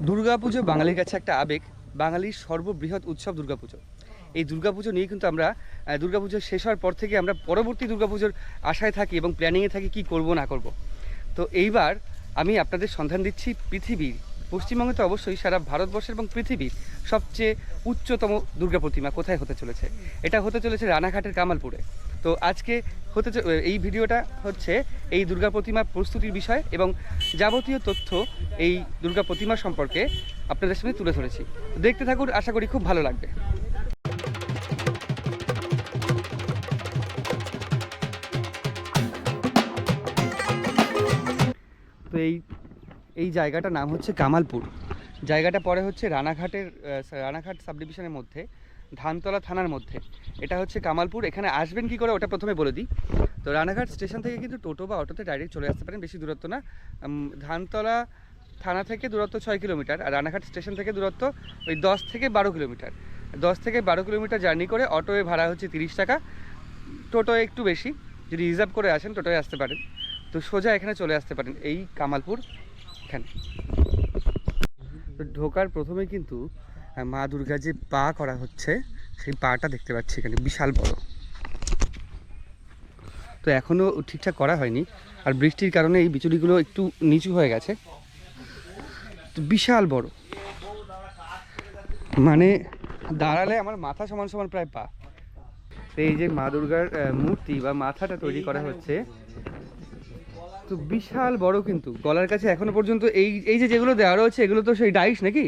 দুর্গাপুজো বাঙালির কাছে একটা আবেগ, বাঙালির সর্ববৃহৎ উৎসব দুর্গাপুজো। এই দুর্গাপুজো নিয়ে কিন্তু আমরা দুর্গাপুজো শেষ হওয়ার পর থেকে আমরা পরবর্তী দুর্গাপুজোর আশায় থাকি এবং প্ল্যানিংয়ে থাকি কি করব, না করব। তো এইবার আমি আপনাদের সন্ধান দিচ্ছি পৃথিবীর, পশ্চিমবঙ্গে তো অবশ্যই সারা ভারতবর্ষের এবং পৃথিবীর সবচেয়ে উচ্চতম দুর্গা প্রতিমা কোথায় হতে চলেছে? এটা হতে চলেছে রানাঘাটের কামালপুরে। তো আজকে হতে এই ভিডিওটা হচ্ছে এই দুর্গা প্রতিমা প্রস্তুতির বিষয় এবং যাবতীয় তথ্য এই দুর্গা প্রতিমা সম্পর্কে আপনাদের সামনে তুলে ধরেছি। দেখতে থাকুন, আশা করি খুব ভালো লাগবে। তো এই এই জায়গাটার নাম হচ্ছে কামালপুর। জায়গাটা পরে হচ্ছে রানাঘাটের রানাঘাট সাবডিভিশনের মধ্যে। ধানতলা থানার মধ্যে। এটা হচ্ছে কামালপুর। এখানে আসবেন কি করে ওটা প্রথমে বলে দিই। তো রানাঘাট স্টেশন থেকে কিন্তু টোটো বা অটোতে ডাইরেক্ট চলে আসতে পারেন, বেশি দূরত্ব না। ধানতলা থানা থেকে দূরত্ব ছয় কিলোমিটার আর রানাঘাট স্টেশন থেকে দূরত্ব ওই দশ থেকে বারো কিলোমিটার। দশ থেকে বারো কিলোমিটার জার্নি করে অটোয় ভাড়া হচ্ছে তিরিশ টাকা। টোটোয় একটু বেশি। যদি রিজার্ভ করে আসেন, টোটোয় আসতে পারেন। তো সোজা এখানে চলে আসতে পারেন, এই কামালপুর এখানে। তো ঢোকার প্রথমে কিন্তু মা দুর্গা যে পা করা হচ্ছে সেই পাটা দেখতে পাচ্ছি এখানে বিশাল বড়। তো এখনও ঠিকঠাক করা হয়নি আর বৃষ্টির কারণে এই বিচুলিগুলো একটু নিচু হয়ে গেছে। তো বিশাল বড়। মানে দাঁড়ালে আমার মাথা সমান সমান প্রায় পা। তো এই যে মা দুর্গার মূর্তি বা মাথাটা তৈরি করা হচ্ছে তো বিশাল বড় কিন্তু। গলার কাছে এখনও পর্যন্ত এই এই যে যেগুলো দেওয়া রয়েছে এগুলো তো সেই ডাইস নাকি?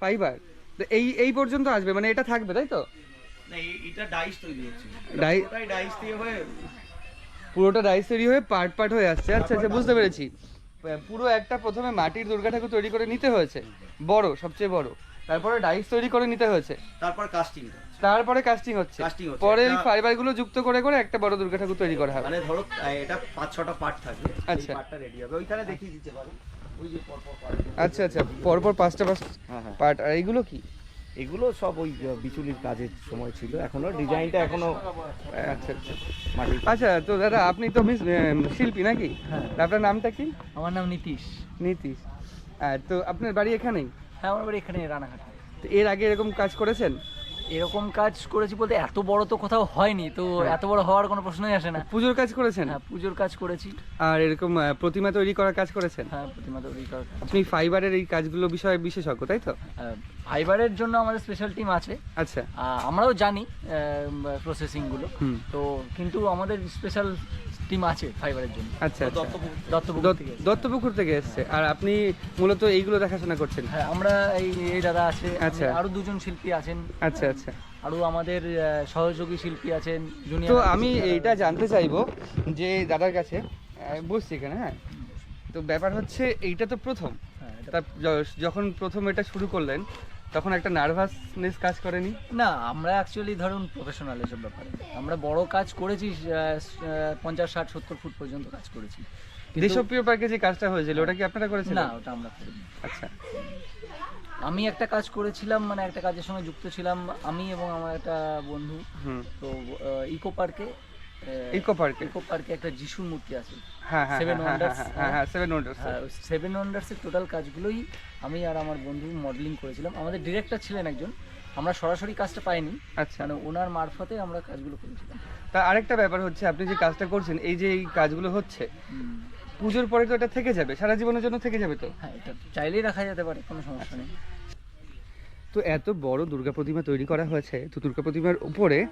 ফাইবার। তো এই এই পর্যন্ত আসবে মানে এটা থাকবে তাই তো? না এটা ডাইস তৈরি হচ্ছে। ডাইস দিয়ে হয়ে পুরোটা ডাইস তৈরি হয়ে পার্ট পার্ট হয়ে আসছে। আচ্ছা আচ্ছা বুঝতে পেরেছি। পুরো একটা প্রথমে মাটির দুর্গা ঠাকুর তৈরি করে নিতে হয়েছে। বড় সবচেয়ে বড়। তারপরে ডাইস তৈরি করে নিতে হয়েছে। তারপর কাস্টিং তারপরে কাস্টিং হচ্ছে। পরে এই একটা- ফাইবারগুলো যুক্ত করে করে একটা বড় দুর্গা ঠাকুর তৈরি করা হবে। মানে ধরো এটা পাঁচ ছটা পার্ট থাকবে। আচ্ছা। পার্টটা রেডি হবে। ওইখানে দেখিয়ে দিতে পারো। ওই যে পর পর part। আচ্ছা আচ্ছা পরপর পাঁচটা পাঁচ হ্যাঁ হ্যাঁ। পার্ট আর এইগুলো কি? এগুলো সব ওই বিচুলির কাজের সময় ছিল। এখনও ডিজাইনটা এখনও আচ্ছা আচ্ছা। আচ্ছা তো দাদা আপনি তো মিস শিল্পী নাকি? হ্যাঁ। আপনার নামটা কি? আমার নাম নীতিশ। নীতিশ। তো আপনার বাড়ি এখানেই? হ্যাঁ আমার বাড়ি এখানে রানাঘাটে। তো এর আগে এরকম কাজ করেছেন? এরকম কাজ করেছি বলতে এত বড় তো কোথাও হয়নি তো হ্যাঁ। এত বড় হওয়ার কোনো প্রশ্নই আসে না। পুজোর কাজ করেছেন? হ্যাঁ পুজোর কাজ করেছি। আর এরকম প্রতিমা তৈরি করার কাজ করেছেন? হ্যাঁ প্রতিমা তৈরি করার আপনি ফাইবারের এই কাজগুলো বিষয়ে বিশেষজ্ঞ তাই তো? ফাইবারের জন্য আমাদের স্পেশাল টিম আছে। আচ্ছা। আমরাও জানি প্রসেসিংগুলো তো কিন্তু আমাদের স্পেশাল টিম আছে ফাইবারের জন্য। আচ্ছা আচ্ছা। দত্তপুকুর থেকে এসেছে। দত্তপুকুর থেকে এসছে। আর আপনি মূলত এইগুলো দেখাশোনা করছেন? হ্যাঁ আমরা এই এই দাদা আছে আচ্ছা। আরও দুজন শিল্পী আছেন। আচ্ছা আচ্ছা। আরও আমাদের সহযোগী শিল্পী আছেন তো আমি এইটা জানতে চাইব যে দাদার কাছে বসছি এখানে হ্যাঁ? তো ব্যাপার হচ্ছে এইটা তো প্রথম। হ্যাঁ, এটা- যখন প্রথম এটা শুরু করলেন তখন একটা নার্ভাসনেস কাজ করেনি? না আমরা অ্যাকচুয়ালি ধরুন প্রফেশনাল এসব ব্যাপারে। আমরা বড় কাজ করেছি পঞ্চাশ ষাট সত্তর ফুট পর্যন্ত কাজ করেছি। দেশপ্রিয় পার্কে যে কাজটা হয়েছিল ওটা কি আপনারা করেছিলেন? না ওটা আমরা করিনি। আচ্ছা। আমি একটা কাজ করেছিলাম মানে একটা কাজের সঙ্গে যুক্ত ছিলাম আমি এবং আমার একটা বন্ধু। হুম। তো ইকো পার্কে ইকো পার্কে। ইকো পার্কে একটা যিশুর মূর্তি আছে। হ্যাঁ হ্যাঁ Seven হ্যাঁ, হ্যাঁ হ্যাঁ হ্যাঁ সেভেন ওয়ান্ডার্স সেভেন ওয়ান্ডার্সের টোটাল কাজগুলোই আমি আর আমার বন্ধু মডেলিং করেছিলাম। আমাদের ডিরেক্টর ছিলেন একজন। আমরা সরাসরি কাজটা পাইনি। আচ্ছা। মানে ওনার মারফতে আমরা কাজগুলো করেছিলাম। তা আরেকটা ব্যাপার হচ্ছে আপনি যে কাজটা করছেন এই যে এই কাজগুলো হচ্ছে পুজোর পরে তো এটা থেকে যাবে সারা জীবনের জন্য থেকে যাবে তো? হ্যাঁ এটা চাইলেই রাখা যেতে পারে কোনো সমস্যা নেই। তো এত বড় দুর্গা প্রতিমা তৈরি করা হয়েছে তো দুর্গা প্রতিমার উপরে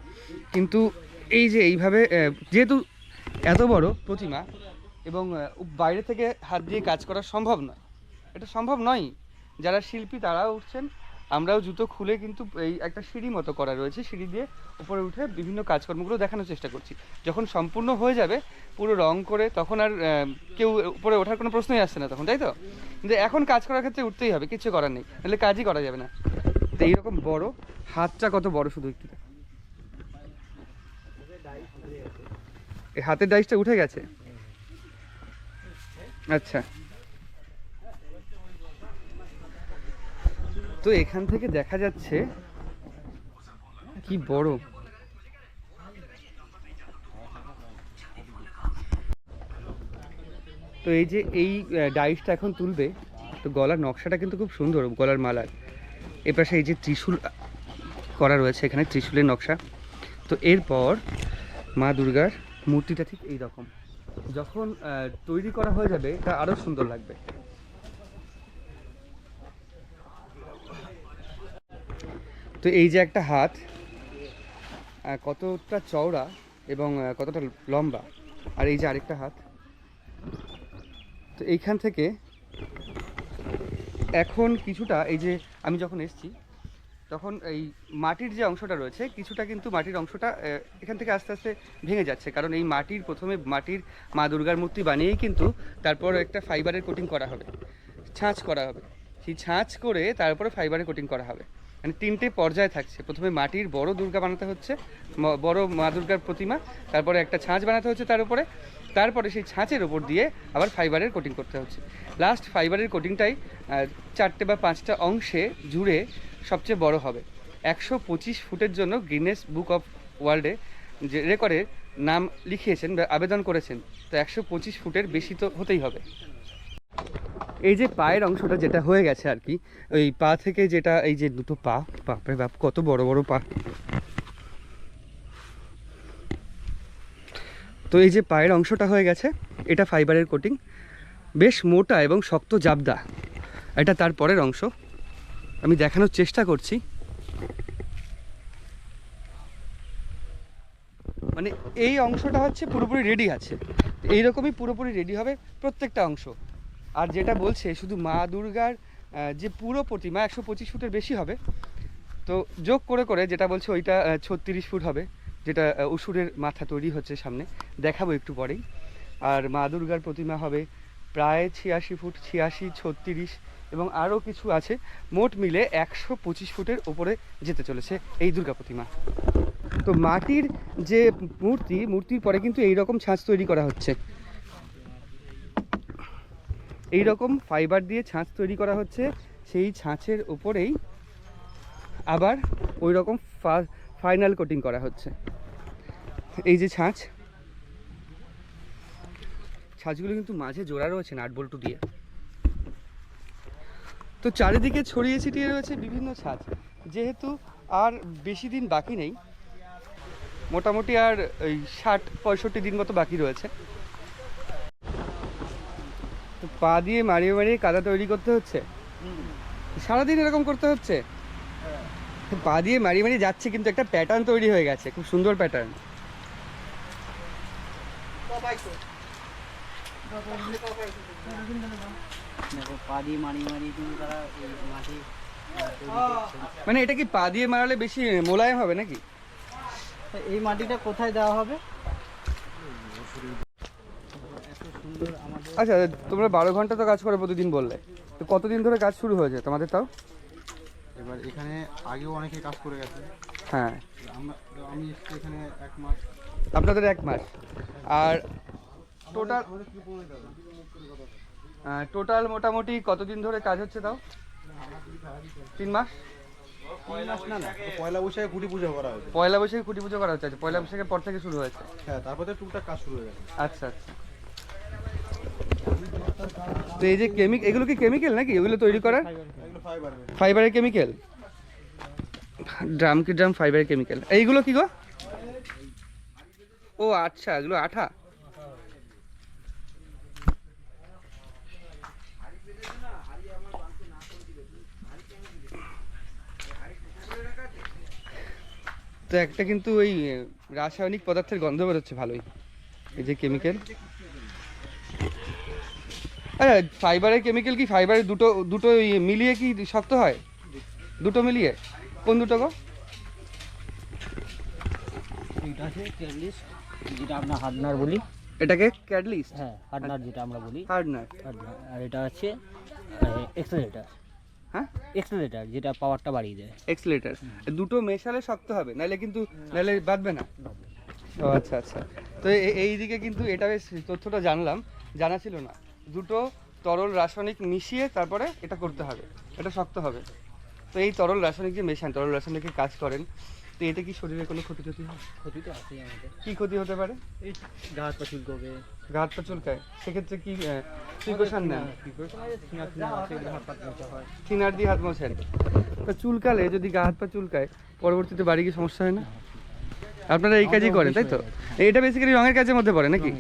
কিন্তু এই যে এইভাবে যেহেতু এত বড় প্রতিমা এবং বাইরে থেকে হাত দিয়ে কাজ করা সম্ভব নয়, এটা সম্ভব নয় যারা শিল্পী তারাও উঠছেন, আমরাও জুতো খুলে কিন্তু এই একটা সিঁড়ি মতো করা রয়েছে, সিঁড়ি দিয়ে উপরে উঠে বিভিন্ন কাজকর্মগুলো দেখানোর চেষ্টা করছি। যখন সম্পূর্ণ হয়ে যাবে, পুরো রং করে তখন আর কেউ উপরে ওঠার কোনো প্রশ্নই আসছে না তখন, তাই তো? কিন্তু এখন কাজ করার ক্ষেত্রে উঠতেই হবে, কিছু করার নেই নাহলে কাজই করা যাবে না। তো এইরকম বড়, হাতটা কত বড় শুধু একটু দেখো। এই হাতের ডাইসটা উঠে গেছে? আচ্ছা। তো এখান থেকে দেখা যাচ্ছে, কি বড়। তো এই যে এই ডাইসটা এখন তুলবে, তো গলার নকশাটা কিন্তু খুব সুন্দর, গলার মালার এপাশে এই যে ত্রিশূল করা রয়েছে এখানে ত্রিশূলের নকশা। তো এরপর মা দুর্গার মূর্তিটা ঠিক এই রকম। যখন তৈরি করা হয়ে যাবে এটা আরও সুন্দর লাগবে। তো এই যে একটা হাত কতটা চওড়া এবং কতটা লম্বা, আর এই যে আরেকটা হাত। তো এইখান থেকে এখন কিছুটা, এই যে আমি যখন এসছি তখন এই মাটির যে অংশটা রয়েছে, কিছুটা কিন্তু মাটির অংশটা এখান থেকে আস্তে আস্তে ভেঙে যাচ্ছে। কারণ এই মাটির প্রথমে মাটির মা দুর্গার মূর্তি বানিয়েই কিন্তু তারপর একটা ফাইবারের কোটিং করা হবে। ছাঁচ করা হবে। সেই ছাঁচ করে তারপরে ফাইবারের কোটিং করা হবে। মানে তিনটে পর্যায়ে থাকছে। প্রথমে মাটির বড় দুর্গা বানাতে হচ্ছে বড় মা দুর্গার প্রতিমা, তারপরে একটা ছাঁচ বানাতে হচ্ছে তার উপরে। তারপরে সেই ছাঁচের ওপর দিয়ে আবার ফাইবারের কোটিং করতে হচ্ছে। লাস্ট ফাইবারের কোটিংটাই চারটে বা পাঁচটা অংশে জুড়ে সবচেয়ে বড় হবে। একশো পঁচিশ ফুটের জন্য গিনেস বুক অফ ওয়ার্ল্ডে যে রেকর্ডে নাম লিখিয়েছেন বা আবেদন করেছেন, তো একশো পঁচিশ ফুটের বেশি তো হতেই হবে। এই যে পায়ের অংশটা যেটা হয়ে গেছে আর কি, ওই পা থেকে যেটা, এই যে দুটো পা, বাপরে বাপ, কত বড় বড় পা। তো এই যে পায়ের অংশটা হয়ে গেছে, এটা ফাইবারের কোটিং বেশ মোটা এবং শক্ত জাবদা। এটা তার পরের অংশ। আমি দেখানোর চেষ্টা করছি। মানে এই অংশটা হচ্ছে পুরোপুরি রেডি আছে। এইরকমই পুরোপুরি রেডি হবে প্রত্যেকটা অংশ। আর যেটা বলছে, শুধু মা দুর্গার যে পুরো প্রতিমা, একশো পঁচিশ ফুটের বেশি হবে। তো যোগ করে করে যেটা বলছে, ওইটা ছত্রিশ ফুট হবে। যেটা অসুরের মাথা তৈরি হচ্ছে সামনে। দেখাবো একটু পরেই। আর মা দুর্গার প্রতিমা হবে প্রায় ছিয়াশি ফুট, ছিয়াশি, ছত্রিশ এবং আরও কিছু আছে। মোট মিলে একশো পঁচিশ ফুটের ওপরে যেতে চলেছে এই দুর্গা প্রতিমা। তো মাটির যে মূর্তি, মূর্তির পরে কিন্তু এই রকম ছাঁচ তৈরি করা হচ্ছে। এই রকম ফাইবার দিয়ে ছাঁচ তৈরি করা হচ্ছে। সেই ছাঁচের ওপরেই আবার ওই রকম ফাইনাল কোটিং করা হচ্ছে। এই যে ছাঁচ। ছাঁচগুলো কিন্তু মাঝে জোড়া রয়েছে নাট বল্টু দিয়ে। তো চারিদিকে ছড়িয়ে ছিটিয়ে রয়েছে বিভিন্ন ছাঁচ। যেহেতু আর বেশি দিন বাকি নেই, মোটামুটি আর ওই ষাট, পঁয়ষট্টি দিন মতো বাকি রয়েছে। তো পা দিয়ে মারিয়ে মারিয়ে কাদা তৈরি করতে হচ্ছে? সারাদিন এরকম করতে হচ্ছে? পা দিয়ে মারি মারি যাচ্ছে কিন্তু একটা প্যাটার্ন তৈরি হয়ে গেছে খুব সুন্দর প্যাটার্ন পা দিয়ে কিন্তু তারা মাটি। মানে এটা কি পা দিয়ে মারালে বেশি মোলায়েম হবে নাকি? এই মাটিটা কোথায় দেওয়া হবে? আচ্ছা তোমরা বারো ঘণ্টা তো কাজ করো প্রতিদিন বললে। তো কতদিন ধরে কাজ শুরু হয়েছে তোমাদের তাও? এবার এখানে আগেও অনেকে কাজ করে গেছে। হ্যাঁ। আমি এখানে এক মাস। আপনাদের এক মাস। আর টোটাল টোটাল মোটামুটি কতদিন ধরে কাজ হচ্ছে তাও? তিন মাস? পয়লা বৈশাখে পুজো করা হয়েছে। পয়লা বৈশাখে খুঁটি পুজো করা হচ্ছে। আচ্ছা, পয়লা বৈশাখের পর থেকে শুরু হয়েছে। হ্যাঁ তারপরে টুকটাক কাজ শুরু হয়ে গেছে। আচ্ছা আচ্ছা। তো এই যে কেমিক এগুলো কি কেমিক্যাল নাকি? এগুলো তৈরি করার ফাইবার ফাইবারের। কেমিক্যাল? ড্রাম কি ড্রাম, ফাইবারের কেমিক্যাল। এইগুলো কি গো? ও আচ্ছা এগুলো আঠা। তো একটা কিন্তু ওই, রাসায়নিক পদার্থের গন্ধ বেরোচ্ছে ভালোই। এই যে কেমিক্যাল। আরে ফাইবারের কেমিক্যাল কি ফাইবারের দুটো দুটো মিলিয়ে কি শক্ত হয়? দুটো মিলিয়ে? কোন দুটো গো? এটা আছে ক্যাডলিস যেটা আমরা হার্ডনার বলি। এটাকে ক্যাডলিস্ট হ্যাঁ হার্ডনার যেটা আমরা বলি। হার্ডনার আর এটা আছে এক্সেলেটার হ্যাঁ? এক্সেলেটার যেটা পাওয়ারটা বাড়িয়ে দেয়। এক্সলেটার দুটো মেশালে শক্ত হবে নাহলে কিন্তু নাহলে বাঁধবে না। ও আচ্ছা আচ্ছা। তো এই দিকে কিন্তু এটা বেশ তথ্যটা জানলাম। জানা ছিল না। দুটো তরল রাসায়নিক মিশিয়ে তারপরে এটা করতে হবে। এটা শক্ত হবে। তো এই তরল রাসায়নিক যে মেশান তরল রাসায়নিকের কাজ করেন তো এতে কি শরীরে কোনো ক্ষতি ক্ষতি হয়? ক্ষতি তো আছেই আমাদের। কি ক্ষতি হতে পারে? এই গা হাত পা চুলকবে। গা হাত পা চুলকায়। সেক্ষেত্রে কি প্রিকশন নেন? থিনার দিয়ে হাত মোছেন। তো চুলকালে যদি গা হাত পা চুলকায় পরবর্তীতে বাড়ি গিয়ে সমস্যা হয় না? আপনারা এই কাজই করেন তাই তো? এটা বেসিক্যালি রঙের কাজের মধ্যে পড়ে নাকি?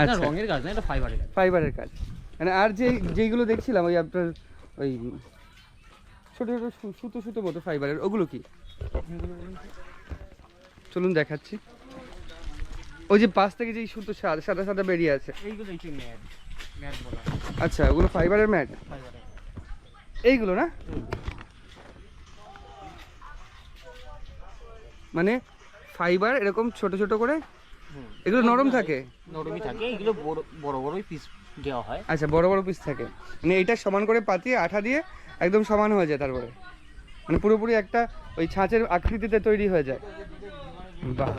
আচ্ছা। রঙের কাজ না এটা ফাইবারের কাজ। ফাইবারের কাজ। মানে আর যে যেইগুলো দেখছিলাম ওই আপনার ওই ছোটো ছোটো সুতো সুতো মতো ফাইবারের ওগুলো কি? চলুন দেখাচ্ছি। ওই যে পাশ থেকে যেই সুতো সাদা সাদা সাদা বেরিয়ে আছে। আচ্ছা ওগুলো ফাইবারের ম্যাট? এইগুলো না? মানে ফাইবার এরকম ছোট ছোট করে এগুলো নরম থাকে? নরমই থাকে এইগুলো বড় বড় বড়ই পিস দেওয়া হয়। আচ্ছা বড় বড় পিস থাকে। মানে এটা সমান করে পাতিয়ে আঠা দিয়ে একদম সমান হয়ে যায় তারপরে। মানে পুরোপুরি একটা ওই ছাঁচের আকৃতিতে তৈরি হয়ে যায়। বাহ।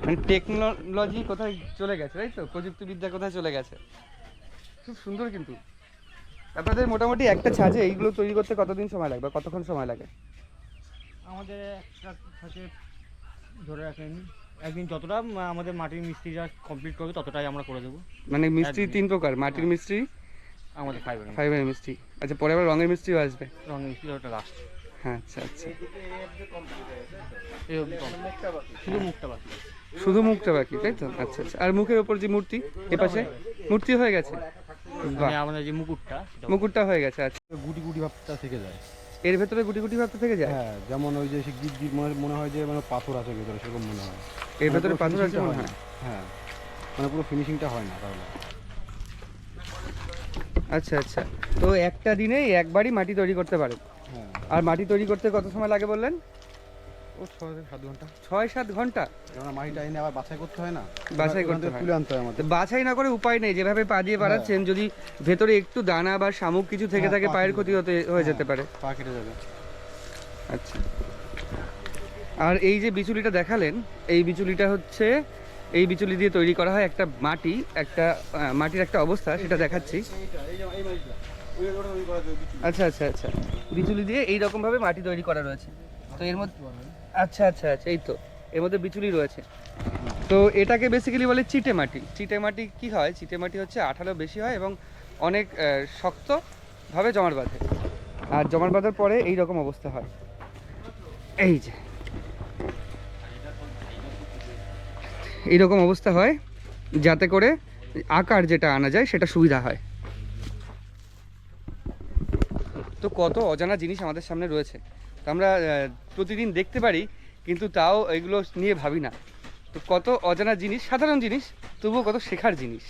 মানে টেকনোলজি কোথায় চলে গেছে তাই তো? প্রযুক্তিবিদ্যা কোথায় চলে গেছে? খুব সুন্দর কিন্তু। আপনাদের মোটামুটি একটা ছাঁচে এইগুলো তৈরি করতে কতদিন সময় লাগবে কতক্ষণ সময় লাগে? আমাদের একটা হচ্ছে ধরে রাখেন একদিন যতটা আমাদের মাটির মিস্ত্রিরা কমপ্লিট করবে ততটাই আমরা করে দেবো। মানে মিস্ত্রি তিন প্রকার মাটির মিস্ত্রি আমাদের ফাইবার ফাইবারের মিস্ত্রি। আচ্ছা পরে আবার রঙের মিস্ত্রিও আসবে? রঙের মিস্ত্রি ওটা লাস্ট হ্যাঁ আচ্ছা আচ্ছা। শুধু মুখটা বাকি। শুধু মুখটা বাকি তাই তো? আচ্ছা আচ্ছা। আর মুখের ওপর যে মূর্তি এপাশে মূর্তি হয়ে গেছে। মানে আমাদের যে মুকুটটা মুকুটটা হয়ে গেছে আচ্ছা। গুটি গুটি ভাবটা থেকে যায়। এর ভেতরে গুটি গুটি ভাবতে থেকে যায়? হ্যাঁ যেমন ওই যে সে গিট গিট মনে মনে হয় যে মানে পাথর আছে ভেতরে সেরকম মনে হয়। এর ভেতরে পাথর আছে মনে হয় হয় হ্যাঁ মানে পুরো ফিনিশিংটা হয় না তাহলে। আচ্ছা আচ্ছা। তো একটা দিনে একবারই মাটি তৈরি করতে পারে। হ্যাঁ। আর মাটি তৈরি করতে কত সময় লাগে বললেন? ও ছয় সাত ঘণ্টা। ছয় সাত ঘণ্টা? মাটিটা এনে আবার বাছাই করতে হয় না। বাছাই করতে হয়। তুলে আনতে হয় আমাদের। বাছাই না করে উপায় নেই যেভাবে পা দিয়ে বাড়াচ্ছেন যদি ভেতরে একটু দানা বা শামুক কিছু থেকে হ্যাঁ, থাকে পায়ের ক্ষতি হতে হয়ে যেতে হ্যাঁ, পারে। পা কেটে যাবে। আচ্ছা। আর এই যে বিচুলিটা দেখালেন এই বিচুলিটা হচ্ছে এই বিচুলি দিয়ে তৈরি করা হয় একটা মাটি একটা মাটির একটা অবস্থা সেটা দেখাচ্ছি। আচ্ছা আচ্ছা আচ্ছা। বিচুলি দিয়ে এই রকম মাটি তৈরি করা রয়েছে। তো এর মধ্যে আচ্ছা আচ্ছা আচ্ছা এই তো। এর মধ্যে বিচুলি রয়েছে। তো এটাকে বেসিক্যালি বলে চিটে মাটি। চিটে মাটি কি হয়? চিটে মাটি হচ্ছে আঠালো বেশি হয় এবং অনেক শক্তভাবে জমাট বাঁধে। আর জমাট বাঁধার পরে এই রকম অবস্থা হয়। এই যে। এইরকম অবস্থা হয় যাতে করে আকার যেটা আনা যায় সেটা সুবিধা হয়। তো কত অজানা জিনিস আমাদের সামনে রয়েছে। আমরা প্রতিদিন দেখতে পারি কিন্তু তাও এগুলো নিয়ে ভাবি না। তো কত অজানা জিনিস সাধারণ জিনিস তবুও কত শেখার জিনিস।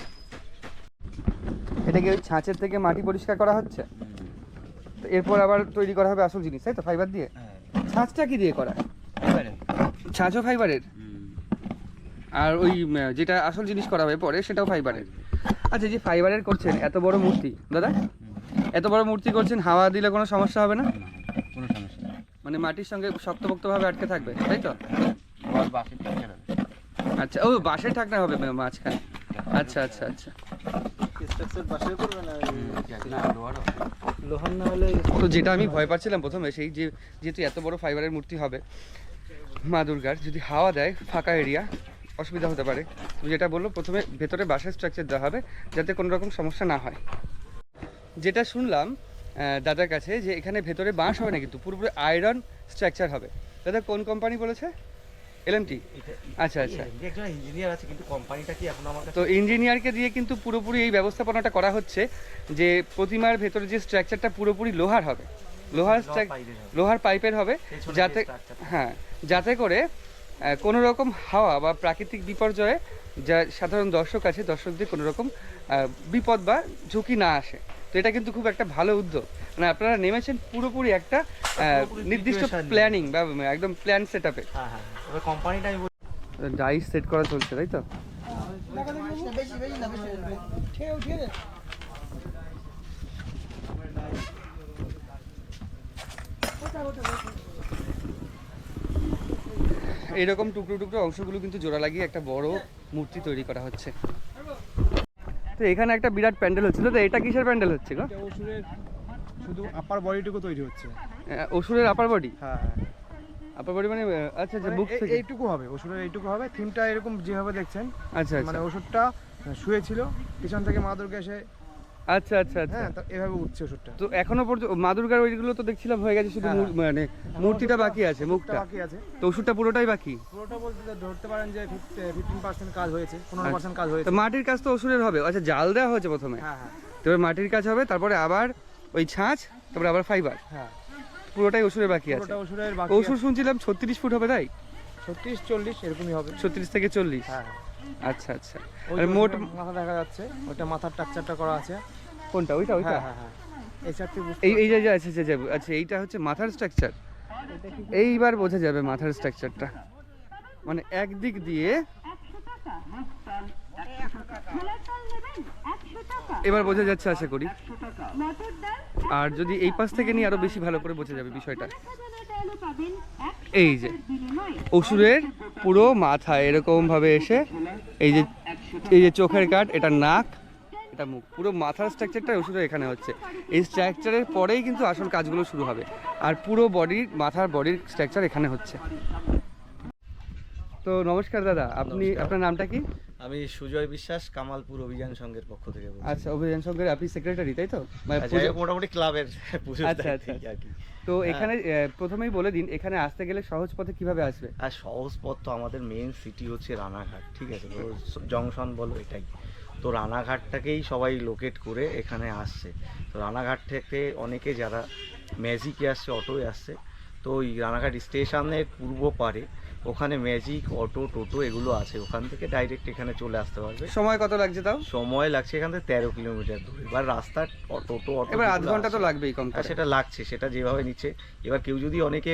এটাকে ওই ছাঁচের থেকে মাটি পরিষ্কার করা হচ্ছে? তো এরপর আবার তৈরি করা হবে আসল জিনিস তাই তো ফাইবার দিয়ে? ছাঁচটা কি দিয়ে করা? ছাঁচও ফাইবারের? আর ওই যেটা আসল জিনিস করা হবে পরে সেটাও ফাইবারের। আচ্ছা যে ফাইবারের করছেন এত বড় মূর্তি দাদা? এত বড় মূর্তি করছেন হাওয়া দিলে কোনো সমস্যা হবে না। মানে মাটির সঙ্গে শক্তপোক্তভাবে আটকে থাকবে তাই তো। আচ্ছা ও বাঁশের ঠাকনা হবে মা- মাঝখানে। আচ্ছা আচ্ছা আচ্ছা। না, লোহার লোহার না হলে তো যেটা আমি ভয় পাচ্ছিলাম প্রথমে সেই যে যেহেতু এত বড় ফাইবারের মূর্তি হবে মা দুর্গার যদি হাওয়া দেয় ফাঁকা এরিয়া অসুবিধা হতে পারে। তো যেটা বলল প্রথমে ভেতরে বাসের স্ট্রাকচার দেওয়া হবে যাতে কোনো রকম সমস্যা না হয়। যেটা শুনলাম দাদার কাছে যে এখানে ভেতরে বাঁশ হবে না কিন্তু পুরোপুরি আয়রন স্ট্রাকচার হবে। দাদা কোন কোম্পানি বলেছে? এলএমটি আচ্ছা আচ্ছা। একজন ইঞ্জিনিয়ার আছে কিন্তু কোম্পানিটা কি এখন আমার তো ইঞ্জিনিয়ারকে দিয়ে কিন্তু পুরোপুরি এই ব্যবস্থাপনাটা করা হচ্ছে যে প্রতিমার ভেতরে যে স্ট্রাকচারটা পুরোপুরি লোহার হবে। লোহার লোহার পাইপের হবে। যাতে হ্যাঁ যাতে করে কোনো রকম হাওয়া বা প্রাকৃতিক বিপর্যয়ে যা সাধারণ দর্শক আছে দর্শকদের কোনো রকম বিপদ বা ঝুঁকি না আসে। তো এটা কিন্তু খুব একটা ভালো উদ্যোগ। মানে আপনারা নেমেছেন পুরোপুরি একটা নির্দিষ্ট প্ল্যানিং বা একদম প্ল্যান সেট আপে কোম্পানিটা ডাইস সেট করা চলছে তাই তো? এইরকম টুকরো টুকরো অংশগুলো কিন্তু জোড়া লাগিয়ে একটা বড় মূর্তি তৈরি করা হচ্ছে। তো এখানে একটা বিরাট প্যান্ডেল হচ্ছে। তো এটা কিসের প্যান্ডেল হচ্ছে গো? শুধু আপার বডিটুকু তৈরি হচ্ছে। অসুরের আপার বডি হ্যাঁ। আপার বডি মানে আচ্ছা আচ্ছা মানে বুক থেকে। এইটুকু হবে অসুরের এইটুকু হবে। থিমটা এরকম যেভাবে দেখছেন আচ্ছা মানে আচ্ছা ওষুধটা শুয়েছিল পিছন থেকে মা দুর্গা এসে আচ্ছা আচ্ছা আচ্ছা। হ্যাঁ এভাবে উঠছে ওষুধটা। তো এখনও পর্যন্ত মা দুর্গার ওইগুলো তো দেখছিলাম হয়ে গেছে শুধু হ্যাঁ, মানে মূর্তিটা বাকি আছে মুখটা। বাকি আছে। তো ওষুধটা পুরোটাই বাকি? পুরোটা বলতে ধরতে পারেন যে ফিফটিন পার্সেন্ট কাজ হয়েছে পনেরো পার্সেন্ট কাজ হয়েছে। তো মাটির কাজ তো ওষুধের হবে। আচ্ছা জাল দেওয়া হয়েছে প্রথমে। হ্যাঁ হ্যাঁ। তারপরে মাটির কাজ হবে তারপরে আবার ওই ছাঁচ তারপরে আবার ফাইবার হ্যাঁ। পুরোটাই ওষুধের বাকি আছে। ওষুধের ওষুধ শুনছিলাম ছত্রিশ ফুট হবে তাই? ছত্রিশ চল্লিশ এরকমই হবে। ছত্রিশ থেকে চল্লিশ। হ্যাঁ হ্যাঁ। আচ্ছা আচ্ছা। আর মোট মাথা দেখা যাচ্ছে ওটা মাথার টাকচারটা করা আছে। কোনটা? ওইটা ওইটা? হ্যাঁ হ্যাঁ হ্যাঁ। এই চারটি এই এই যে যে আচ্ছা আচ্ছা আচ্ছা, আচ্ছা এইটা হচ্ছে মাথার স্ট্রাকচার এইবার বোঝা যাবে মাথার স্ট্রাকচারটা মানে একদিক দিয়ে এবার বোঝা যাচ্ছে আশা করি। আর যদি এই পাশ থেকে নিয়ে আরও বেশি ভালো করে বোঝা যাবে বিষয়টা। এই যে অসুরের পুরো মাথা এরকমভাবে এসে এই যে এই যে চোখের কাঠ এটা নাক এটা মুখ পুরো মাথার স্ট্রাকচারটা ওষুধের এখানে হচ্ছে। এই স্ট্রাকচারের পরেই কিন্তু আসল কাজগুলো শুরু হবে। আর পুরো বডির মাথার বডির স্ট্রাকচার এখানে হচ্ছে। তো নমস্কার দাদা আপনি আপনার নামটা কি? আমি সুজয় বিশ্বাস কামালপুর অভিযান সংঘের পক্ষ থেকে বলছি। আচ্ছা অভিযান সংঘের আপনি সেক্রেটারি তাই তো? মানে আচ্ছা, মোটামুটি ক্লাবের আচ্ছা, আচ্ছা, তো এখানে প্রথমেই বলে দিন এখানে আসতে গেলে সহজ পথে কীভাবে আসবে? আর সহজ পথ তো আমাদের মেন সিটি হচ্ছে রানাঘাট ঠিক আছে? জংশন বলো এটাই। তো রানাঘাটটাকেই সবাই লোকেট করে এখানে আসছে। তো রানাঘাট থেকে অনেকে যারা ম্যাজিকে আসছে অটোয় আসছে তো ওই রানাঘাট স্টেশনের পূর্ব পারে ওখানে ম্যাজিক অটো টোটো এগুলো আছে। ওখান থেকে ডাইরেক্ট এখানে চলে আসতে পারবে। সময় কত লাগছে তাও? সময় লাগছে এখান থেকে তেরো কিলোমিটার দূরে। এবার রাস্তা টোটো অটো এবার আধ ঘণ্টা তো লাগবেই কম হ্যাঁ সেটা লাগছে সেটা যেভাবে নিচ্ছে। এবার কেউ যদি অনেকে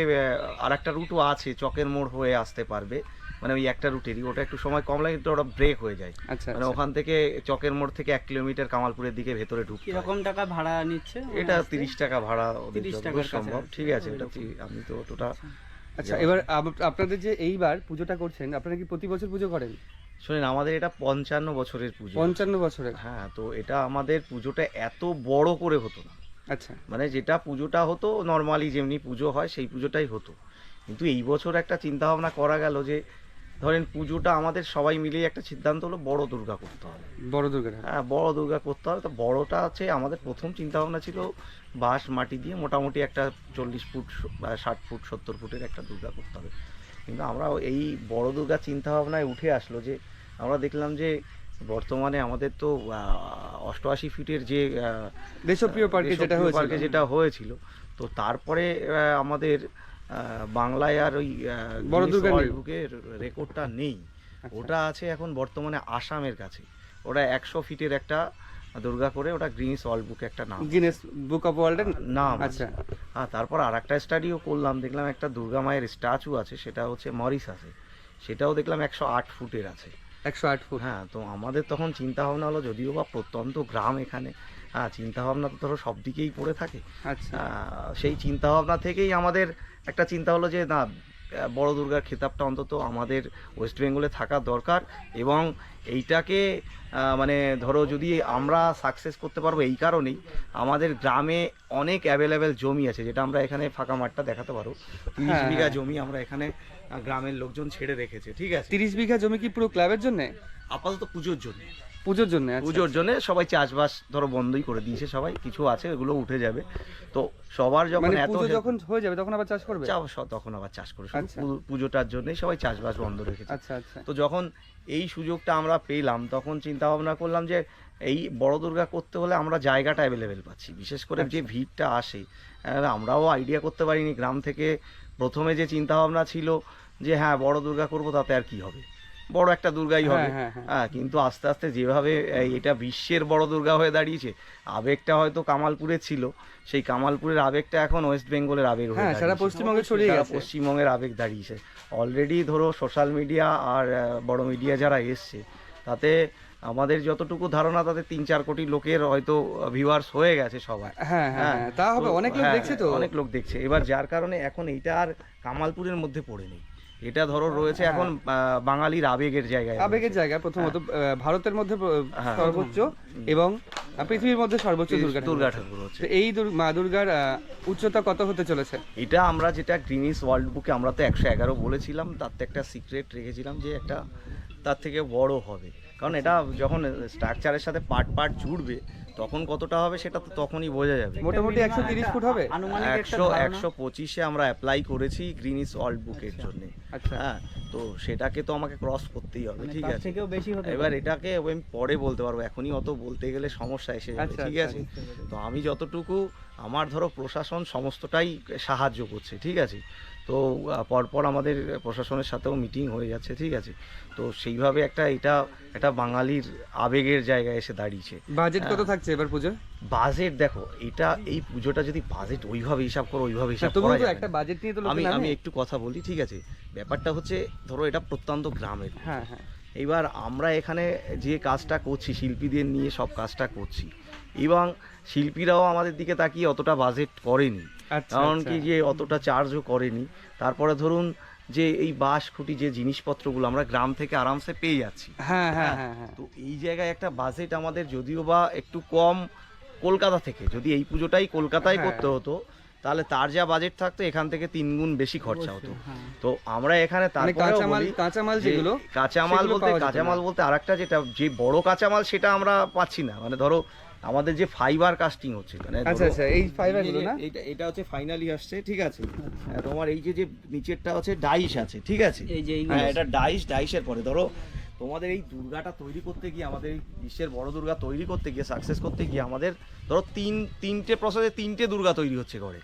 আর একটা রুটও আছে চকের মোড় হয়ে আসতে পারবে। মানে ওই একটা রুটেরই ওটা একটু সময় কম লাগে কিন্তু ওটা ব্রেক হয়ে যায়। আচ্ছা মানে আচ্ছা। ওখান থেকে চকের মোড় থেকে এক কিলোমিটার কামালপুরের দিকে ভেতরে হয়। কীরকম টাকা ভাড়া নিচ্ছে? এটা তিরিশ টাকা ভাড়া ওদের 30 যতদূর সম্ভব। ঠিক আছে এটা তি- আমি তো ওটা আচ্ছা এবার আপ- আপনাদের যে এইবার পুজোটা করছেন আপনারা কি প্রতি বছর পুজো করেন? শুনেন আমাদের এটা পঞ্চান্ন বছরের পুজো। পঞ্চান্ন বছরের? হ্যাঁ তো এটা আমাদের পুজোটা এত বড় করে হতো না। আচ্ছা। মানে যেটা পুজোটা হতো নর্মালি যেমনি পুজো হয় সেই পুজোটাই হতো। কিন্তু এই বছর একটা চিন্তা ভাবনা করা গেল যে ধরেন পুজোটা আমাদের সবাই মিলেই একটা সিদ্ধান্ত হলো বড় দুর্গা করতে হবে। বড় দুর্গা হ্যাঁ। বড় দুর্গা করতে হবে। তো বড়টা আছে আমাদের প্রথম চিন্তা ভাবনা ছিল বাঁশ মাটি দিয়ে মোটামুটি একটা চল্লিশ ফুট বা ষাট ফুট সত্তর ফুটের একটা দুর্গা করতে হবে। কিন্তু আমরা এই বড় দুর্গা চিন্তা ভাবনায় উঠে আসলো যে আমরা দেখলাম যে বর্তমানে আমাদের তো অষ্টআশি ফিটের যে দেশপ্রিয় পার্কে যেটা হয়েছিল। পার্কে যেটা হয়েছিল তো তারপরে আমাদের বাংলায় আর ওই বড় দুর্গা নেই। বুকের রেকর্ডটা নেই। আচ্ছা। ওটা আছে এখন বর্তমানে আসামের কাছে। ওটা একশো ফিটের একটা দুর্গা করে ওটা গ্রিনিস ওয়ার্ল্ড বুকে একটা নাম। গিনেস বুক অফ ওয়ার্ল্ডের নাম আচ্ছা। হ্যাঁ তারপর আর একটা স্টাডিও করলাম দেখলাম একটা দুর্গা মায়ের স্ট্যাচু আছে সেটা হচ্ছে মরিশাসে সেটাও দেখলাম একশো আট ফুটের আছে। একশো আট ফুট। হ্যাঁ তো আমাদের তখন চিন্তা ভাবনা হলো যদিও বা প্রত্যন্ত গ্রাম এখানে হ্যাঁ চিন্তা ভাবনা তো ধরো সব দিকেই পড়ে থাকে। আচ্ছা। সেই চিন্তা ভাবনা থেকেই আমাদের একটা চিন্তা হলো যে না বড় দুর্গার খেতাবটা অন্তত আমাদের ওয়েস্ট বেঙ্গলে থাকা দরকার এবং এইটাকে মানে ধরো যদি আমরা সাকসেস করতে পারব এই কারণেই আমাদের গ্রামে অনেক অ্যাভেলেবেল জমি আছে যেটা আমরা এখানে ফাঁকা মাঠটা দেখাতে পারো। তিরিশ হ্যাঁ, বিঘা হ্যাঁ। জমি আমরা এখানে গ্রামের লোকজন ছেড়ে রেখেছে ঠিক আছে? তিরিশ বিঘা জমি কি পুরো ক্লাবের জন্য? আপাতত পুজোর জন্য। পুজোর জন্য পুজোর জন্য সবাই চাষবাস ধরো বন্ধই করে দিয়েছে সবাই কিছু আছে এগুলো উঠে যাবে। তো সবার যখন মানে এত যখন হয়ে যাবে তখন আবার চাষ করবে? তখন আবার চাষ করে শুধু আচ্ছা। পুজোটার জন্যই সবাই চাষবাস বন্ধ রেখেছে। আচ্ছা আচ্ছা। তো যখন এই সুযোগটা আমরা পেলাম তখন চিন্তা ভাবনা করলাম যে এই বড় দুর্গা করতে হলে আমরা জায়গাটা অ্যাভেলেবেল পাচ্ছি। বিশেষ করে যে আচ্ছা। ভিড়টা আসে আমরাও আইডিয়া করতে পারিনি গ্রাম থেকে প্রথমে যে চিন্তা ভাবনা ছিল যে হ্যাঁ বড় দুর্গা করব তাতে আর কি হবে? বড় একটা দুর্গাই হবে। হ্যাঁ, হ্যাঁ, হ্যাঁ। হ্যাঁ কিন্তু আস্তে আস্তে যেভাবে এটা বিশ্বের বড় দুর্গা হয়ে দাঁড়িয়েছে আবেগটা হয়তো কামালপুরে ছিল সেই কামালপুরের আবেগটা এখন ওয়েস্ট বেঙ্গলের আবেগ হয়ে হ্যাঁ সারা পশ্চিমবঙ্গে ছড়িয়ে গেছে। পশ্চিমবঙ্গের আবেগ দাঁড়িয়েছে। অলরেডি ধরো সোশ্যাল মিডিয়া আর বড় মিডিয়া যারা এসছে তাতে আমাদের যতটুকু ধারণা তাতে তিন চার কোটি লোকের হয়তো ভিউয়ার্স হয়ে গেছে সবাই। হ্যাঁ হ্যাঁ হ্যাঁ, তা হবে অনেক লোক হ্যাঁ, দেখছে তো। অনেক লোক দেখছে। এবার যার কারণে এখন এইটা আর কামালপুরের মধ্যে পড়ে নেই। এটা ধরো রয়েছে এখন বাঙালির আবেগের জায়গায় আবেগের জায়গা প্রথমত ভারতের মধ্যে হ্যাঁ। সর্বোচ্চ এবং পৃথিবীর মধ্যে সর্বোচ্চ দুর্গা দুর্গা ঠাকুর হচ্ছে এই মা দুর্গার উচ্চতা কত হতে চলেছে? এটা আমরা যেটা গ্রিনিস ওয়ার্ল্ড বুকে আমরা তো একশো এগারো বলেছিলাম তার তো একটা সিক্রেট রেখেছিলাম যে একটা তার থেকে বড় হবে। কারণ এটা যখন স্ট্রাকচারের সাথে পার্ট পার্ট জুড়বে তখন কতটা হবে সেটা তো তখনই বোঝা যাবে। মোটামুটি একশো তিরিশ ফুট হবে। একশো একশো পঁচিশে আমরা অ্যাপ্লাই করেছি গ্রিন ইস অল্ড বুকের জন্য। আচ্ছা। হ্যাঁ তো সেটাকে তো আমাকে ক্রস করতেই হবে মানে ঠিক আছে। থেকেও বেশি হতে এবার এটাকে আমি পরে বলতে পারব এখনই অত বলতে গেলে সমস্যা এসে যাবে আচ্ছা, ঠিক আচ্ছা, আছে? তো আমি যতটুকু আমার ধরো প্রশাসন সমস্তটাই সাহায্য করছে ঠিক আছে? তো পরপর আমাদের প্রশাসনের সাথেও মিটিং হয়ে যাচ্ছে ঠিক আছে? তো সেইভাবে একটা এটা একটা বাঙালির আবেগের জায়গায় এসে দাঁড়িয়েছে। বাজেট কত হ্যাঁ। থাকছে এবার পুজো বাজেট দেখো এটা এই পুজোটা যদি বাজেট ওইভাবে হিসাব করো ওইভাবে হিসাব তবুও করা যাবে একটা বাজেট নিয়ে তো আমি আমি একটু কথা বলি ঠিক আছে? ব্যাপারটা হচ্ছে ধরো এটা প্রত্যন্ত গ্রামের হ্যাঁ হ্যাঁ। এবার আমরা এখানে যে কাজটা করছি শিল্পীদের নিয়ে সব কাজটা করছি এবং শিল্পীরাও আমাদের দিকে তাকিয়ে অতটা বাজেট করেনি আচ্ছা কারণ আচ্ছা। কি যে অতটা চার্জও করেনি তারপরে ধরুন যে এই বাঁশ খুঁটি যে জিনিসপত্রগুলো আমরা গ্রাম থেকে আরামসে পেয়ে যাচ্ছি হ্যাঁ হ্যাঁ হ্যাঁ তো এই জায়গায় একটা বাজেট আমাদের যদিও বা একটু কম কলকাতা থেকে যদি এই পুজোটাই কলকাতায়। করতে হতো তাহলে তার যা বাজেট থাকতো এখান থেকে তিন গুণ বেশি খরচা হতো। তো আমরা এখানে মানে কাঁচামাল কাঁচামাল যেগুলো কাঁচামাল বলতে কাঁচামাল। বলতে আরেকটা যেটা যে বড় কাঁচামাল সেটা আমরা পাচ্ছি না মানে ধরো আমাদের যে ফাইবার কাস্টিং হচ্ছে মানে আচ্ছা আচ্ছা এই ফাইবারগুলো না? এইটা এটা হচ্ছে ফাইনালি আসছে ঠিক আছে। আর তোমার এই যে যে নিচেরটা হচ্ছে ডাইস আছে ঠিক আছে? এই যে হ্যাঁ এটা ডাইস ডাইসের পরে ধরো তোমাদের এই দুর্গাটা তৈরি করতে গিয়ে আমাদের এই বিশ্বের বড় দুর্গা তৈরি করতে গিয়ে সাকসেস করতে গিয়ে আমাদের ধরো তিন তিনটে প্রসেসে তিনটে দুর্গা তৈরি হচ্ছে ঘরে।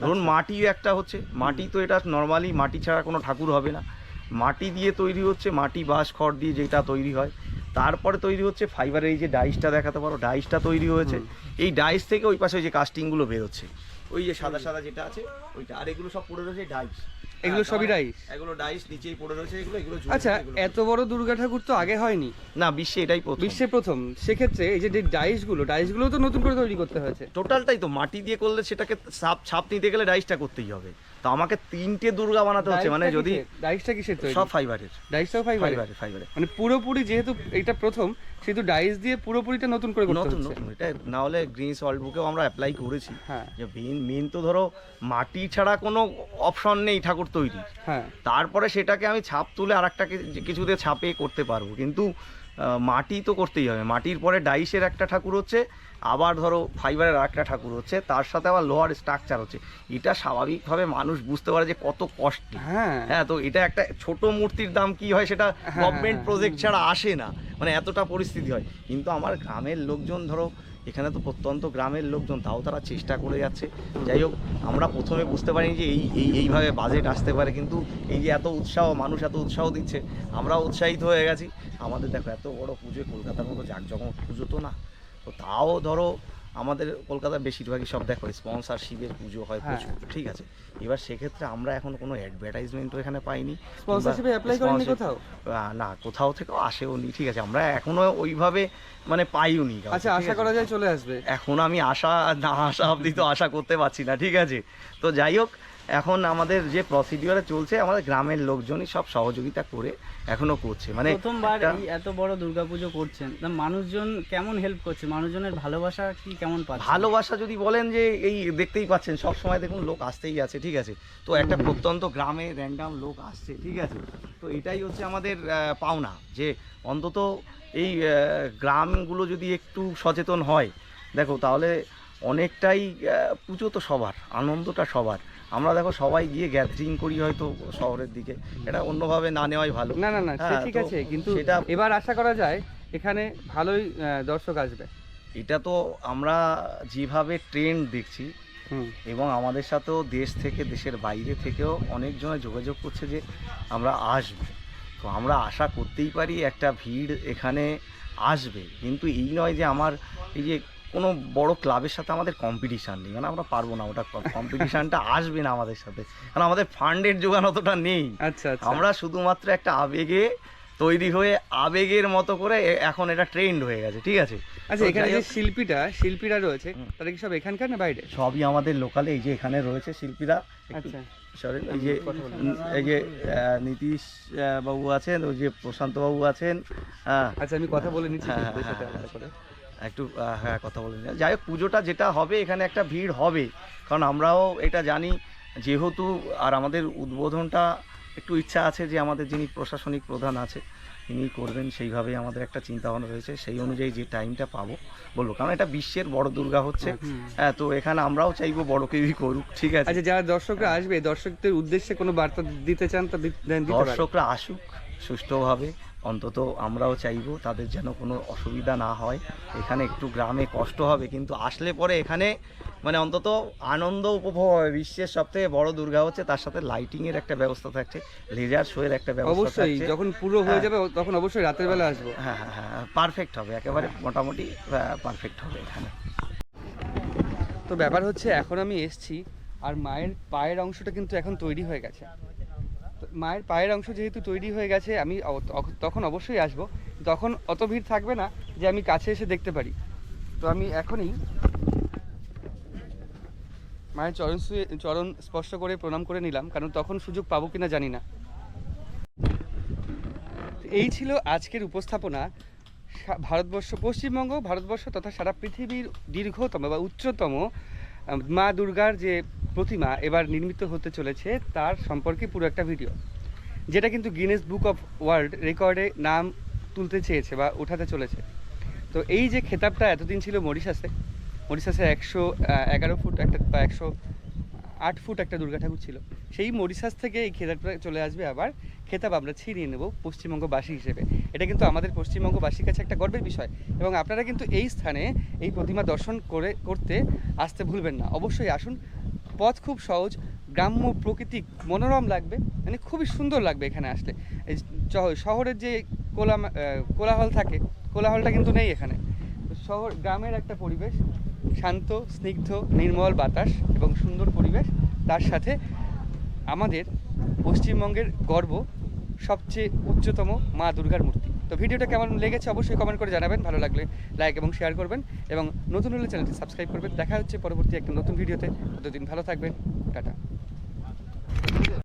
ধরুন মাটি একটা হচ্ছে মাটি তো এটা নর্মালি মাটি ছাড়া কোনো ঠাকুর হবে না। মাটি দিয়ে তৈরি হচ্ছে মাটি বাঁশ খড় দিয়ে যেটা তৈরি হয়। তারপরে তৈরি হচ্ছে ফাইবারের এই যে ডাইসটা দেখাতে পারো ডাইসটা তৈরি হয়েছে। এই ডাইস থেকে ওই পাশে ওই যে কাস্টিংগুলো বেরোচ্ছে। ওই যে সাদা সাদা যেটা আছে ওইটা। আর এগুলো সব পড়ে রয়েছে ডাইস এগুলো হ্যাঁ, সবই ডাইস এগুলো ডাইস নিচেই পড়ে রয়েছে এগুলো এগুলো আচ্ছা এত বড় দুর্গা ঠাকুর তো আগে হয়নি। না বিশ্বে এটাই প্রথম। বিশ্বে প্রথম। সেক্ষেত্রে এই যে ডাইসগুলো ডাইসগুলো তো নতুন করে তৈরি করতে হয়েছে। টোটালটাই তো মাটি দিয়ে করলে সেটাকে ছাপ ছাপ নিতে গেলে ডাইসটা করতেই হবে। তো আমাকে তিনটে দুর্গা বানাতে হচ্ছে মানে যদি ডাইসটা কিসের তৈরি? সব ফাইবারের ডাইসটাও ফাইবার ফাইবারের ফাইবারের মানে পুরোপুরি যেহেতু এটা প্রথম সেহেতু ডাইস দিয়ে পুরোপুরিটা নতুন করে করতে নতুন হচ্ছে। নতুন এটা না হলে গ্রিন সল্ট বুকেও আমরা অ্যাপ্লাই করেছি। হ্যাঁ। যে মেন মেন তো ধরো মাটি ছাড়া কোনো অপশন নেই ঠাকুর তৈরি হ্যাঁ। তারপরে সেটাকে আমি ছাপ তুলে আর একটা কিছুতে ছাপে করতে পারব। কিন্তু মাটি তো করতেই হবে। মাটির পরে ডাইসের একটা ঠাকুর হচ্ছে আবার ধরো ফাইবারের একটা ঠাকুর হচ্ছে তার সাথে আবার লোহার স্ট্রাকচার হচ্ছে। এটা স্বাভাবিকভাবে মানুষ বুঝতে পারে যে কত কষ্ট। হ্যাঁ। হ্যাঁ তো এটা একটা ছোট মূর্তির দাম কি হয় সেটা হ্যাঁ, গভর্নমেন্ট হ্যাঁ, প্রজেক্ট ছাড়া আসে না। মানে এতটা পরিস্থিতি হয়। কিন্তু আমার গ্রামের লোকজন ধরো এখানে তো প্রত্যন্ত গ্রামের লোকজন তাও তারা চেষ্টা করে যাচ্ছে। যাই হোক আমরা প্রথমে বুঝতে পারিনি যে এই এই এইভাবে বাজেট আসতে পারে কিন্তু এই যে এত উৎসাহ মানুষ এত উৎসাহ দিচ্ছে আমরাও উৎসাহিত হয়ে গেছি। আমাদের দেখো এত বড় পুজো কলকাতার মতো জাঁকজমক পুজো তো না। তো তাও ধরো আমাদের কলকাতার বেশিরভাগই সব দেখো স্পন্সারশিপের পুজো হয় হ্যাঁ। প্রচুর ঠিক আছে? এবার সেক্ষেত্রে আমরা এখন কোনো অ্যাডভার্টাইজমেন্টও এখানে পাইনি। স্পন্সরশিপে অ্যাপ্লাই করেনি কোথাও? না কোথাও থেকেও আসেও নি ঠিক আছে? আমরা এখনও ওইভাবে মানে পাইও নি আচ্ছা আশা করা যায় চলে আসবে। এখন আমি আশা না আশা অবধি তো আশা করতে পারছি না ঠিক আছে? তো যাই হোক এখন আমাদের যে প্রসিডিওরে চলছে আমাদের গ্রামের লোকজনই সব সহযোগিতা করে এখনও করছে। মানে প্রথমবার এই এত বড় দুর্গাপুজো করছেন। তা মানুষজন কেমন হেল্প করছে? মানুষজনের ভালোবাসা কি কেমন পাচ্ছে? ভালোবাসা যদি বলেন যে এই দেখতেই পাচ্ছেন সব সময় দেখুন লোক আসতেই আছে ঠিক আছে? তো একটা প্রত্যন্ত গ্রামে র্যান্ডাম লোক আসছে ঠিক আছে? তো এটাই হচ্ছে আমাদের পাওনা যে অন্তত এই গ্রামগুলো যদি একটু সচেতন হয় দেখো তাহলে অনেকটাই পুজো তো সবার আনন্দটা সবার। আমরা দেখো সবাই গিয়ে গ্যাদারিং করি হয়তো শহরের দিকে। এটা অন্যভাবে না নেওয়াই ভালো। না না না হ্যাঁ, ঠিক আছে কিন্তু সেটা এবার আশা করা যায় এখানে ভালোই দর্শক আসবে। এটা তো আমরা যেভাবে ট্রেন্ড দেখছি এবং আমাদের সাথেও দেশ থেকে দেশের বাইরে থেকেও অনেকজনে যোগাযোগ করছে যে আমরা আসব। তো আমরা আশা করতেই পারি একটা ভিড় এখানে আসবে। কিন্তু এই নয় যে আমার এই যে কোনো বড় ক্লাবের সাথে আমাদের কম্পিটিশান নেই। মানে আমরা পারব না ওটা কম্পিটিশানটা আসবে না আমাদের সাথে। কারণ আমাদের ফান্ডের যোগান অতটা নেই। আচ্ছা আচ্ছা। আমরা শুধুমাত্র একটা আবেগে তৈরি হয়ে আবেগের মতো করে এখন এটা ট্রেন্ড হয়ে গেছে ঠিক আছে? আচ্ছা এখানে যে শিল্পীটা শিল্পীরা রয়েছে। তারা কি সব এখানকার না বাইরে? সবই আমাদের লোকালে এই যে এখানে রয়েছে শিল্পীরা আচ্ছা। সরি এই যে এই যে নীতিশ বাবু আছেন ওই যে প্রশান্ত বাবু আছেন হ্যাঁ। আচ্ছা আমি কথা বলে নিচ্ছি একটু হ্যাঁ কথা বলে। যাই হোক পুজোটা যেটা হবে এখানে একটা ভিড় হবে। কারণ আমরাও এটা জানি যেহেতু আর আমাদের উদ্বোধনটা একটু ইচ্ছা আছে যে আমাদের যিনি প্রশাসনিক প্রধান আছে তিনি করবেন সেইভাবেই আমাদের একটা চিন্তা ভাবনা রয়েছে। সেই অনুযায়ী যে টাইমটা পাবো বলব। কারণ এটা বিশ্বের বড় দুর্গা হচ্ছে। হ্যাঁ তো এখানে আমরাও চাইব বড় কেউই করুক ঠিক আছে? আচ্ছা যারা দর্শকরা আসবে দর্শকদের উদ্দেশ্যে কোনো বার্তা দিতে চান তা দর্শকরা আসুক সুষ্ঠুভাবে। অন্তত আমরাও চাইব তাদের যেন কোনো অসুবিধা না হয়। এখানে একটু গ্রামে কষ্ট হবে কিন্তু আসলে পরে এখানে মানে অন্তত আনন্দ উপভোগ হবে। বিশ্বের সব থেকে বড় দুর্গা হচ্ছে তার সাথে লাইটিং এর একটা ব্যবস্থা থাকছে লেজার শো এর একটা ব্যবস্থা অবশ্যই যখন পুরো হয়ে হ্যাঁ। যাবে তখন অবশ্যই রাতের বেলা আসব। হ্যাঁ হ্যাঁ হ্যাঁ পারফেক্ট হবে একেবারে মোটামুটি পারফেক্ট হবে এখানে। তো ব্যাপার হচ্ছে এখন আমি এসছি আর মায়ের পায়ের অংশটা কিন্তু এখন তৈরি হয়ে গেছে। মায়ের পায়ের অংশ যেহেতু তৈরি হয়ে গেছে, আমি তখন অবশ্যই আসব। তখন অত ভিড় থাকবে না যে আমি কাছে এসে দেখতে পারি। তো আমি এখনই মায়ের চরণ চরণ স্পর্শ করে প্রণাম করে নিলাম, কারণ তখন সুযোগ পাবো কিনা জানি না। এই ছিল আজকের উপস্থাপনা। ভারতবর্ষ, পশ্চিমবঙ্গ, ভারতবর্ষ তথা সারা পৃথিবীর দীর্ঘতম বা উচ্চতম মা দুর্গার যে প্রতিমা এবার নির্মিত হতে চলেছে, তার সম্পর্কে পুরো একটা ভিডিও। যেটা কিন্তু গিনেস বুক অফ ওয়ার্ল্ড রেকর্ডে নাম তুলতে চেয়েছে বা ওঠাতে চলেছে। তো এই যে খেতাবটা এতদিন ছিল মরিশাসে মরিশাসে একশো এগারো ফুট একটা বা একশো আট ফুট একটা দুর্গা ঠাকুর ছিল। সেই মরিশাস থেকে এই খেতাবটা চলে আসবে আবার। খেতাব আমরা ছিনিয়ে নেব পশ্চিমবঙ্গবাসী হিসেবে। এটা কিন্তু আমাদের পশ্চিমবঙ্গবাসীর কাছে একটা গর্বের বিষয় এবং আপনারা কিন্তু এই স্থানে এই প্রতিমা দর্শন করে, করতে আসতে ভুলবেন না। অবশ্যই আসুন। পথ খুব সহজ, গ্রাম্য প্রকৃতি মনোরম লাগবে মানে খুবই সুন্দর লাগবে এখানে আসলে এই শহরের যে কোলা কোলাহল থাকে, কোলাহলটা কিন্তু নেই এখানে। শহর, গ্রামের একটা পরিবেশ শান্ত, স্নিগ্ধ, নির্মল বাতাস এবং সুন্দর পরিবেশ। তার সাথে আমাদের পশ্চিমবঙ্গের গর্ব সবচেয়ে উচ্চতম মা দুর্গার মূর্তি। তো ভিডিওটা কেমন লেগেছে অবশ্যই কমেন্ট করে জানাবেন। ভালো লাগলে লাইক এবং শেয়ার করবেন এবং নতুন হলে চ্যানেলটি সাবস্ক্রাইব করবেন। দেখা হচ্ছে পরবর্তী একটা নতুন ভিডিওতে। ততদিন ভালো থাকবেন। টাটা।